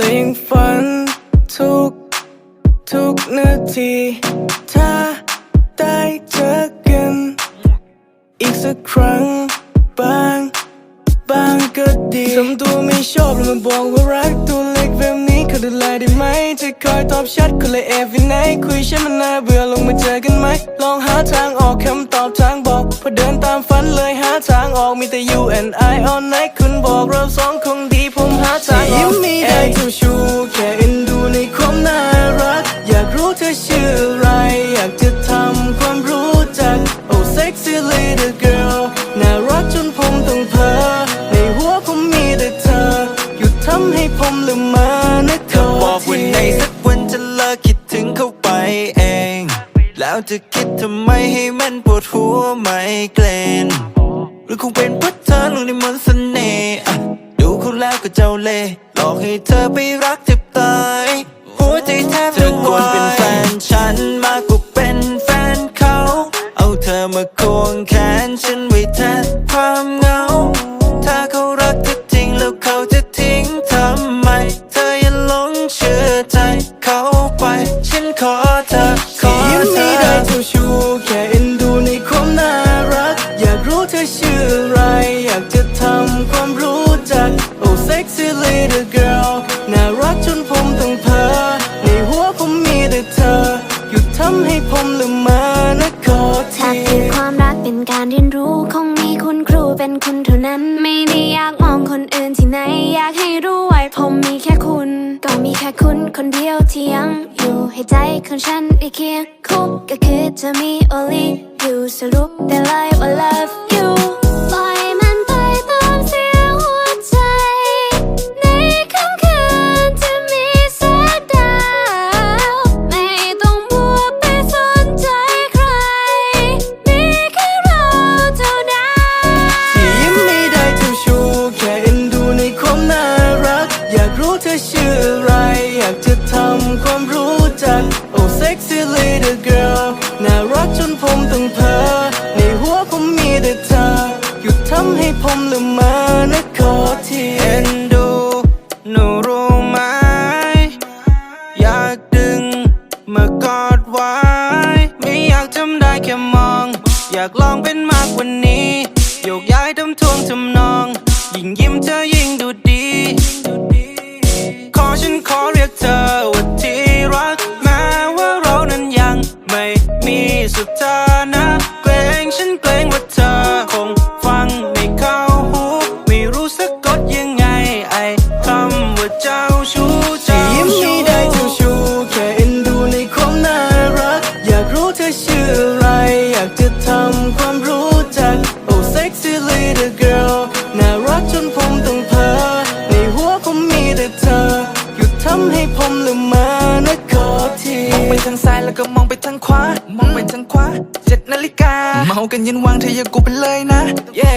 ลิงฝันทุก ทุกนาที ถ้าได้เจอกัน อีกสักครั้งบางบางก็ดีทำตัวไม่ชอบแล้วมาบอกว่ารักตัวเล็กแบบนี้เขาดูแลได้ไหมจะคอยตอบชัดคนเลยแอบวินไหนคุยใช่มันน่าเบื่อลงมาเจอกันไหม ลองหาทางออกคำตอบทางบอกพอเดินตามฝันเลยหาทางออกมีแต่ you and I all night คุณบอกเราสองค แล้วจะคิดทำไมให้มันปวดหัวไม่เกรนหรือคงเป็นเพราะเธอลงในมนต์เสน่ห์ดูเขาแล้วก็เจ้าเล่ห์หลอกให้เธอไปรักานั้นไม่ได้อยากมองคนอื่นที่ไหน อยากให้รู้ไว้ผมมีแค่คุณ ก็มีแค่คุณคนเดียวที่ยังอยู่ให้ใจของฉันได้เคียงคู่ก็คือจะมี only you สรุปได้เลยว่า love sexy little girl น่ารักจนผมต้องเพ้อในหัวผมมีแต่เธอ หยุดทำให้ผมลืมมานะขอทีเอ็นดูหนูรู้ไหม อยากดึงมากอดไว้ ไม่อยากทำได้แค่มอง อยากลองเป็นมากกว่านี้โยกย้ายทำทวงทำนอง ยิ่งยิ้มเธอยิ่งดูดี ก็มองไปทางขวา มองไปทางขวาเจ็ดนาฬิกา เมากันยันวางเธออย่ากูไปเลยนะ เย้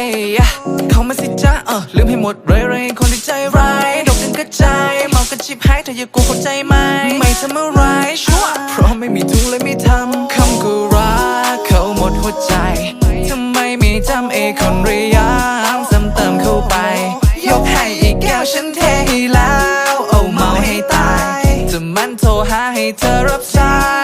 เข้ามาสิจ้าเออลืมให้หมดเลยเลยคนที่ใจร้ายดกกันกระจายเมากันชิบหายเธออย่ากูเข้าใจไหมไม่ทำอะไรชัวเพราะไม่มีทุงเลยไม่ทำคำกูรักเขาหมดหัวใจทำไมไม่จำเอคนระยำซ้ำเติมเข้าไป ยกให้อีกแก้วฉันเทให้แล้ว เอาเมาให้ตายจะมันโทรหาให้เธอรับสาย